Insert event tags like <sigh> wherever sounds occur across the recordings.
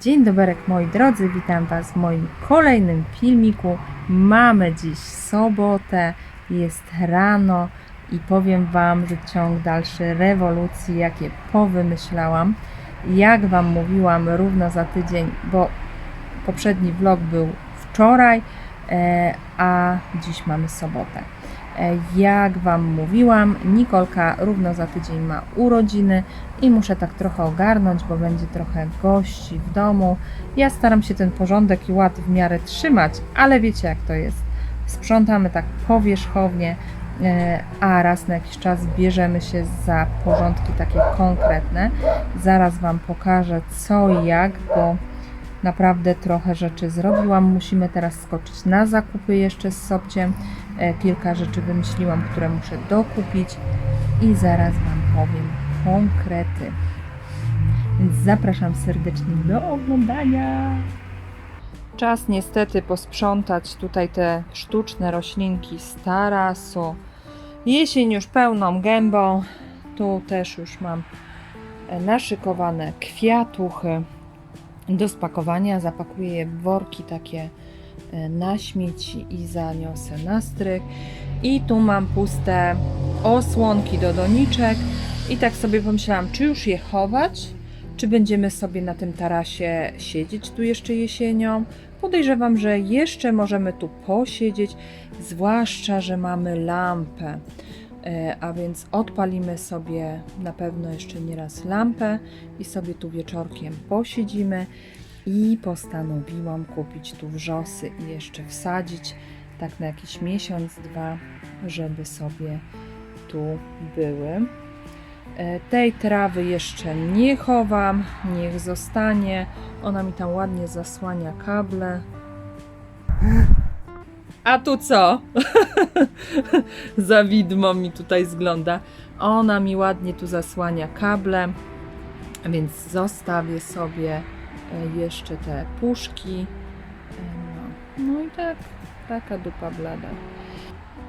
Dzień dobry moi drodzy, witam Was w moim kolejnym filmiku. Mamy dziś sobotę, jest rano i powiem Wam, że ciąg dalszy rewolucji, jakie powymyślałam. Jak Wam mówiłam, równo za tydzień, bo poprzedni vlog był wczoraj, e, a dziś mamy sobotę. E, Jak Wam mówiłam, Nikolka równo za tydzień ma urodziny i muszę tak trochę ogarnąć, bo będzie trochę gości w domu. Ja staram się ten porządek i ład w miarę trzymać, ale wiecie jak to jest. Sprzątamy tak powierzchownie, e, a raz na jakiś czas bierzemy się za porządki takie konkretne. Zaraz Wam pokażę co i jak, bo naprawdę trochę rzeczy zrobiłam. Musimy teraz skoczyć na zakupy jeszcze z Sobciem. E, Kilka rzeczy wymyśliłam, które muszę dokupić i zaraz Wam powiem konkrety. Więc zapraszam serdecznie do oglądania. Czas niestety posprzątać tutaj te sztuczne roślinki z tarasu. Jesień już pełną gębą. Tu też już mam e, naszykowane kwiatuchy do spakowania. Zapakuję je w worki takie e, na śmieci i zaniosę na strych. I tu mam puste osłonki do doniczek. I tak sobie pomyślałam, czy już je chować, czy będziemy sobie na tym tarasie siedzieć tu jeszcze jesienią. Podejrzewam, że jeszcze możemy tu posiedzieć, zwłaszcza, że mamy lampę. E, A więc odpalimy sobie na pewno jeszcze nieraz lampę i sobie tu wieczorkiem posiedzimy. I postanowiłam kupić tu wrzosy i jeszcze wsadzić tak na jakiś miesiąc, dwa, żeby sobie tu były. E, Tej trawy jeszcze nie chowam, niech zostanie. Ona mi tam ładnie zasłania kable. A tu co? <laughs> Za widmo mi tutaj zgląda. Ona mi ładnie tu zasłania kable, więc zostawię sobie e, jeszcze te puszki. E, No, no i tak, taka dupa blada.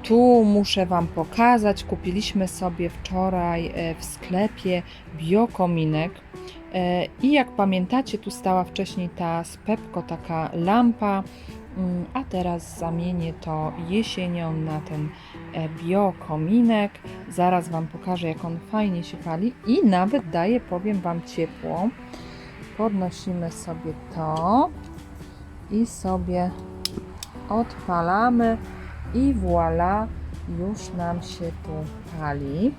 Tu muszę Wam pokazać. Kupiliśmy sobie wczoraj e, w sklepie biokominek. I jak pamiętacie, tu stała wcześniej ta z Pepko taka lampa, a teraz zamienię to jesienią na ten e, biokominek. Zaraz Wam pokażę, jak on fajnie się pali i nawet daje, powiem Wam, ciepło. Podnosimy sobie to i sobie odpalamy i voilà, już nam się tu pali.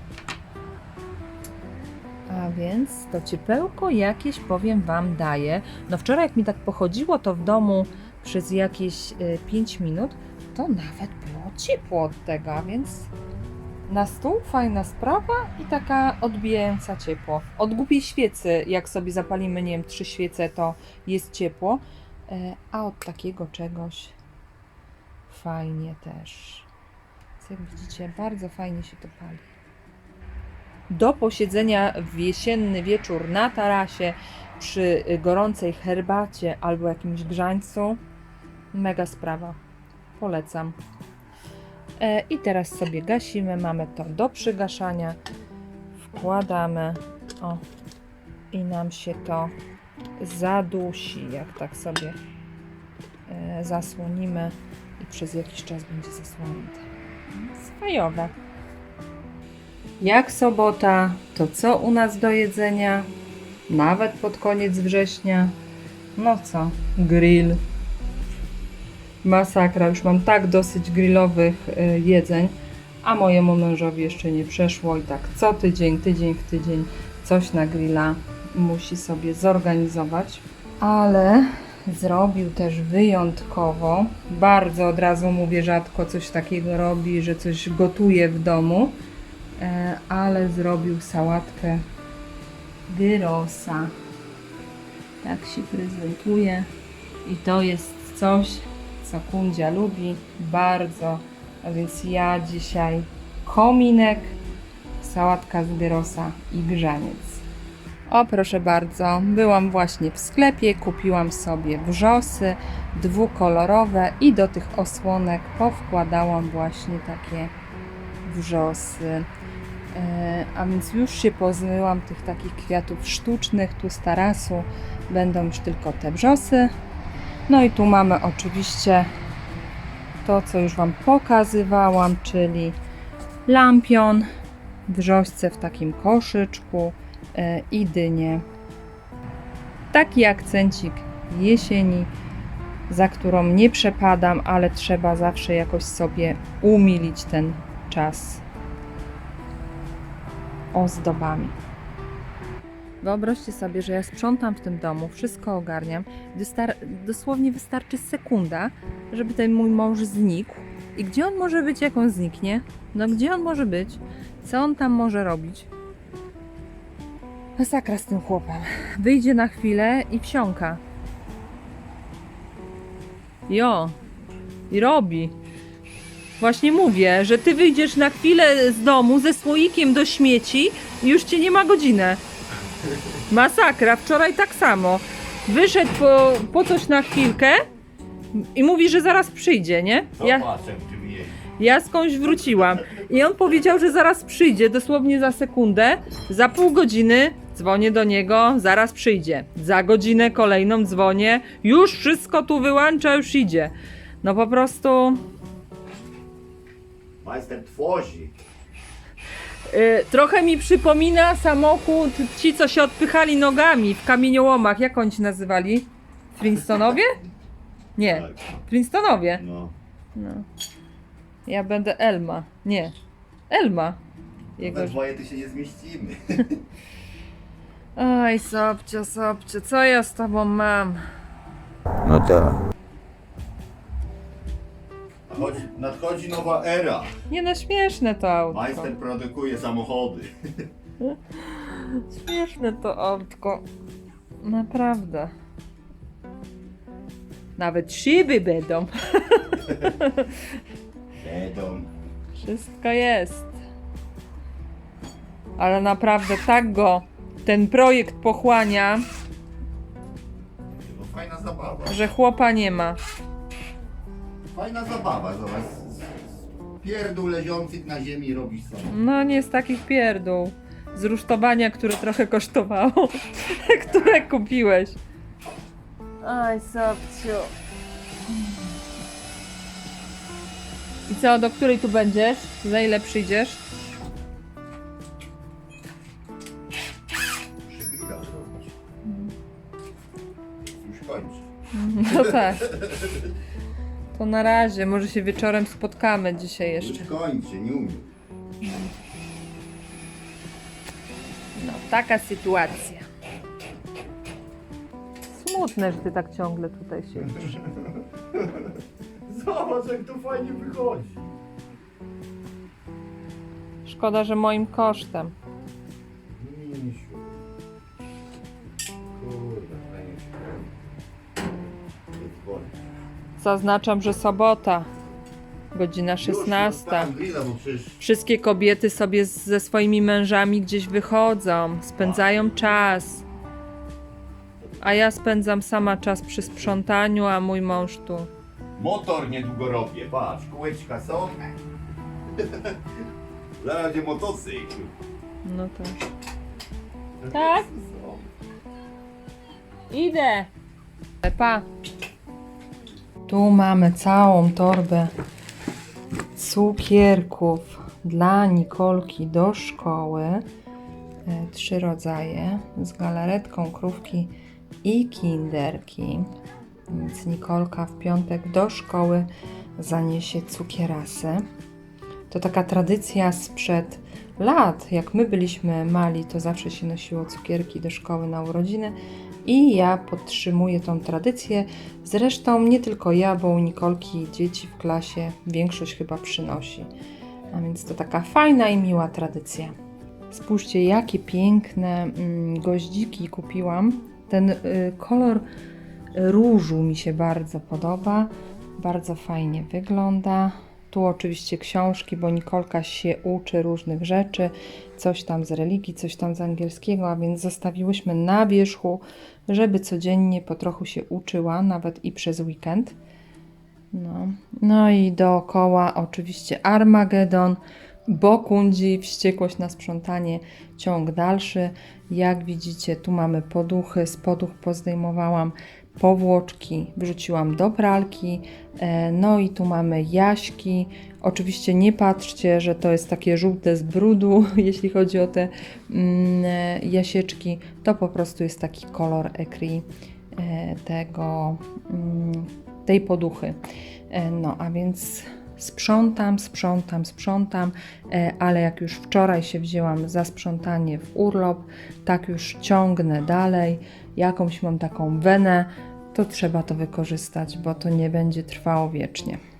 A więc to ciepełko jakieś, powiem Wam, daje. No wczoraj jak mi tak pochodziło to w domu przez jakieś 5 minut, to nawet było ciepło od tego, a więc na stół fajna sprawa i taka odbijająca ciepło. Od głupiej świecy, jak sobie zapalimy, nie wiem, trzy świece, to jest ciepło, e, a od takiego czegoś fajnie też. Więc jak widzicie, bardzo fajnie się to pali. Do posiedzenia w jesienny wieczór na tarasie przy gorącej herbacie albo jakimś grzańcu. Mega sprawa. Polecam. E, I teraz sobie gasimy. Mamy to do przygaszania. Wkładamy. O. I nam się to zadusi, jak tak sobie e, zasłonimy i przez jakiś czas będzie zasłonięte. Fajowe. Jak sobota, to co u nas do jedzenia? Nawet pod koniec września. No co? Grill. Masakra, już mam tak dosyć grillowych y, jedzeń, a mojemu mężowi jeszcze nie przeszło i tak co tydzień, tydzień w tydzień coś na grilla musi sobie zorganizować. Ale zrobił też wyjątkowo. Bardzo od razu mówię, rzadko coś takiego robi, że coś gotuje w domu, ale zrobił sałatkę gyrosa. Tak się prezentuje. I to jest coś, co Kundzia lubi bardzo. A więc ja dzisiaj kominek, sałatka z gyrosa i grzaniec. O, proszę bardzo, byłam właśnie w sklepie, kupiłam sobie wrzosy dwukolorowe i do tych osłonek powkładałam właśnie takie wrzosy. E, A więc już się pozbyłam tych takich kwiatów sztucznych, tu z tarasu będą już tylko te wrzosy. No i tu mamy oczywiście to, co już Wam pokazywałam, czyli lampion, wrzośce w takim koszyczku e, i dynie. Taki akcencik jesieni, za którą nie przepadam, ale trzeba zawsze jakoś sobie umilić ten czas ozdobami. Wyobraźcie sobie, że ja sprzątam w tym domu, wszystko ogarniam. Dosłownie wystarczy sekunda, żeby ten mój mąż znikł. I gdzie on może być, jak on zniknie? No gdzie on może być? Co on tam może robić? Masakra z tym chłopem. Wyjdzie na chwilę i wsiąka. Jo. I robi. Właśnie mówię, że ty wyjdziesz na chwilę z domu ze słoikiem do śmieci i już cię nie ma godzinę. Masakra, wczoraj tak samo. Wyszedł po, po coś na chwilkę i mówi, że zaraz przyjdzie, nie? Ja, czym jeździ. ja skądś wróciłam. I on powiedział, że zaraz przyjdzie, dosłownie za sekundę. Za pół godziny dzwonię do niego, zaraz przyjdzie. Za godzinę kolejną dzwonię, już wszystko tu wyłącza, już idzie. No po prostu Majster tworzy. y, trochę mi przypomina samochód ci, co się odpychali nogami w kamieniołomach. Jak oni się nazywali? Flintstonowie? <laughs> Nie, Tak, Flintstonowie. no. No. Ja będę Elma. Nie. Elma. Jego... We dwoje ty się nie zmieścimy. <laughs> Oj, Sobcio, Sobcio, co ja z tobą mam? No tak. Nadchodzi, nadchodzi nowa era. Nie no, śmieszne to autko. Majster produkuje samochody. Śmieszne to autko. Naprawdę. Nawet szyby będą. <laughs> Będą. Wszystko jest. Ale naprawdę tak go ten projekt pochłania, fajna zabawa. że chłopa nie ma. Fajna zabawa, zobacz. Z- z- Pierdół leżących na ziemi robisz sam. No nie z takich pierdół. Z rusztowania, które trochę kosztowało. <laughs> które kupiłeś. Aj, Sobciu. I co, do której tu będziesz? Za ile przyjdziesz? Muszę grilla zrobić. Już kończy. <laughs> No tak. <laughs> To na razie, może się wieczorem spotkamy dzisiaj jeszcze. Już kończy, nie umiem. No, taka sytuacja. Smutne, że ty tak ciągle tutaj siedzisz. <laughs> Zobacz jak to fajnie wychodzi. Szkoda, że moim kosztem. Misiu. Zaznaczam, że sobota, godzina 16. Już grilla, bo przecież Wszystkie kobiety sobie z- ze swoimi mężami gdzieś wychodzą, spędzają czas. A ja spędzam sama czas przy sprzątaniu, a mój mąż tu. motor niedługo robię. Patrz, kółeczka są. Zaraz będzie motocykl. No tak. Tak? Idę. Pa. Tu mamy całą torbę cukierków dla Nikolki do szkoły. E, Trzy rodzaje z galaretką krówki i kinderki. Więc Nikolka w piątek do szkoły zaniesie cukierasy. To taka tradycja sprzed lat. Jak my byliśmy mali, to zawsze się nosiło cukierki do szkoły na urodziny i ja podtrzymuję tą tradycję. Zresztą nie tylko ja, bo u Nikolki dzieci w klasie większość chyba przynosi. A więc to taka fajna i miła tradycja. Spójrzcie, jakie piękne mm, goździki kupiłam. Ten y, kolor różu mi się bardzo podoba. Bardzo fajnie wygląda. Tu oczywiście książki, bo Nikolka się uczy różnych rzeczy, coś tam z religii, coś tam z angielskiego, a więc zostawiłyśmy na wierzchu, żeby codziennie po trochu się uczyła, nawet i przez weekend. No, no i dookoła oczywiście Armagedon, Bokundzi, wściekłość na sprzątanie, ciąg dalszy. Jak widzicie, tu mamy poduchy, z poduch pozdejmowałam powłoczki, wrzuciłam do pralki. E, No i tu mamy jaśki. Oczywiście nie patrzcie, że to jest takie żółte z brudu, <laughs> jeśli chodzi o te mm, e, jasieczki. To po prostu jest taki kolor ekri e, tego, mm, tej poduchy. No, a więc sprzątam, sprzątam, sprzątam, e, ale jak już wczoraj się wzięłam za sprzątanie w urlop, tak już ciągnę dalej. Jakąś mam taką wenę, to trzeba to wykorzystać, bo to nie będzie trwało wiecznie.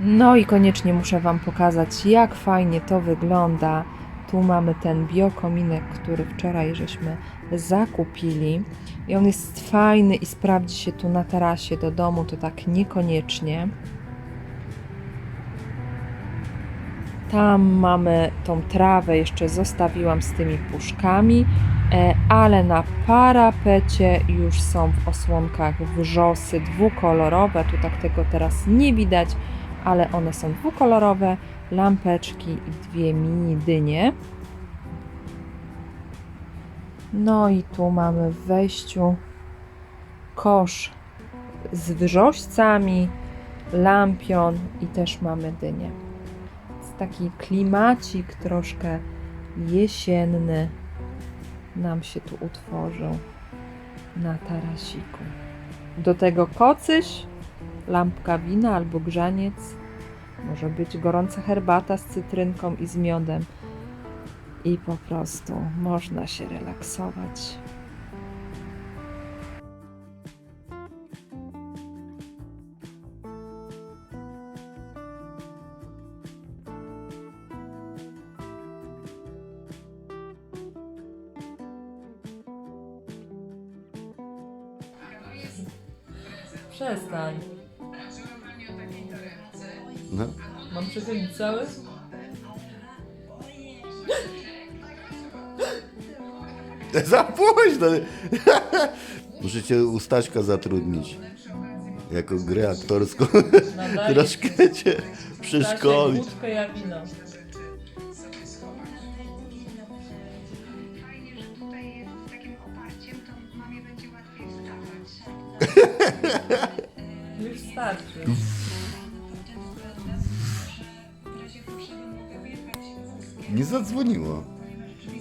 No i koniecznie muszę Wam pokazać, jak fajnie to wygląda. Tu mamy ten biokominek, który wczoraj żeśmy zakupili. I on jest fajny i sprawdzi się tu na tarasie do domu, to tak niekoniecznie. Tam mamy tą trawę, jeszcze zostawiłam z tymi puszkami, e, ale na parapecie już są w osłonkach wrzosy dwukolorowe. Tu tak tego teraz nie widać, ale one są dwukolorowe, lampeczki i dwie mini dynie. No i tu mamy w wejściu kosz z wrzoścami, lampion i też mamy dynię. Jest taki klimacik troszkę jesienny nam się tu utworzył na tarasiku. Do tego kocyś, lampka wina albo grzaniec. Może być gorąca herbata z cytrynką i z miodem. I po prostu można się relaksować. Przestań. No. Mam przechylić cały? <laughs> Za późno. <laughs> Muszę cię u Staśka zatrudnić. Jako grę aktorską. <laughs> Troszkę cię przeszkolić. Wódkę ja wino. Fajnie, że Nie zadzwoniło. Drzwi